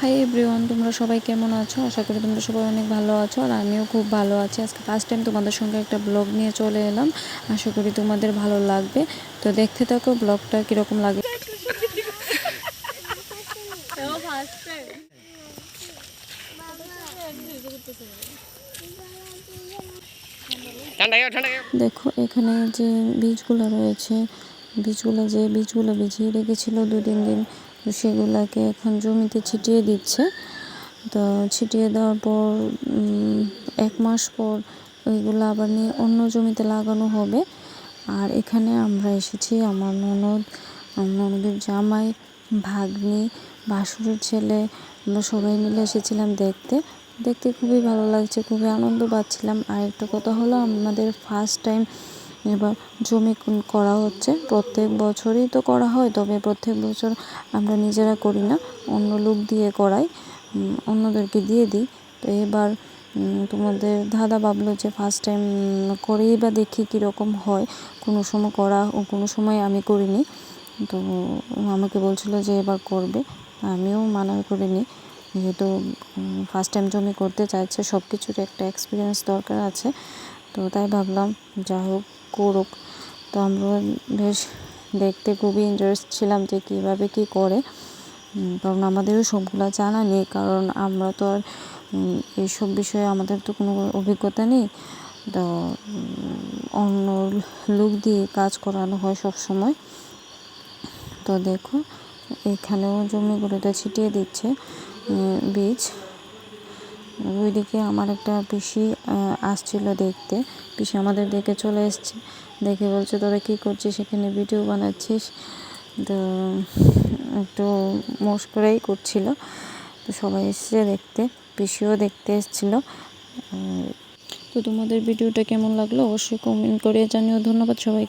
Hi everyone তোমরা সবাই কেমন আছো? আশা করি তোমরা সবাই অনেক ভালো আছো আর আমিও খুব ভালো আছি। আজকে ফার্স্ট টাইম তোমাদের সঙ্গে একটা ব্লগ নিয়ে চলে এলাম। আশা করি তোমাদের ভালো লাগবে। তো দেখতে থাকো ব্লগটা কীরকম লাগে। দেখো, এখানে যে বীজগুলো রয়েছে, বীজগুলো যে বীজগুলো ভিজিয়ে রেখেছিল দু তিন দিন সেগুলোকে এখন জমিতে ছিটিয়ে দিচ্ছে। তো ছিটিয়ে দেওয়ার পর এক মাস পর ওইগুলো আবার নিয়ে অন্য জমিতে লাগানো হবে। আর এখানে আমরা এসেছি আমার ননদ ননদের জামাই, ভাগ্নি, ভাসুরের ছেলে, আমরা সবাই মিলে এসেছিলাম দেখতে। দেখতে খুবই ভালো লাগছে, খুবই আনন্দ পাচ্ছিলাম। আর একটা কথা হলো, আমাদের ফার্স্ট টাইম এবার জমি করা হচ্ছে। প্রত্যেক বছরই তো করা হয়, তবে প্রত্যেক বছর আমরা নিজেরা করি না। অন্য লোক দিয়ে করাই অন্যদেরকে দিয়ে দিই। তো এবার তোমাদের দাদা ভাবলো যে ফার্স্ট টাইম করেই বা দেখি কীরকম হয়। কোনো সময় করা ও কোনো সময় আমি করিনি। তো আমাকে বলছিল যে এবার করবে। আমিও মানা করিনি। যেহেতু ফার্স্ট টাইম জমি করতে চাইছে সব কিছুর একটা এক্সপিরিয়েন্স দরকার আছে। তো তাই ভাবলাম, যা হোক। করুক। তো আমরা বেশ দেখতে খুবই ইন্টারেস্ট ছিলাম যে কীভাবে কী করে। কারণ আমাদেরও সবগুলো জানা নেই, কারণ আমরা তো আর এইসব বিষয়ে আমাদের তো কোনো অভিজ্ঞতা নেই। তো অন্য লোক দিয়ে কাজ করানো হয় সব সময় তো দেখো, এখানেও জমিগুলোতে ছিটিয়ে দিচ্ছে বীজ। ওইদিকে আমার একটা পিসি আসছিল দেখতে। পিসি আমাদের দেখে চলে এসছে। দেখে বলছে, তোরা কী করছিস? সেখানে ভিডিও বানাচ্ছিস? তো একটু মোশ করেই করছিল। তো সবাই এসছে দেখতে। পিসিও দেখতে এসছিল। তো তোমাদের ভিডিওটা কেমন লাগল? অবশ্যই কমেন্ট করে জানিও। ধন্যবাদ সবাই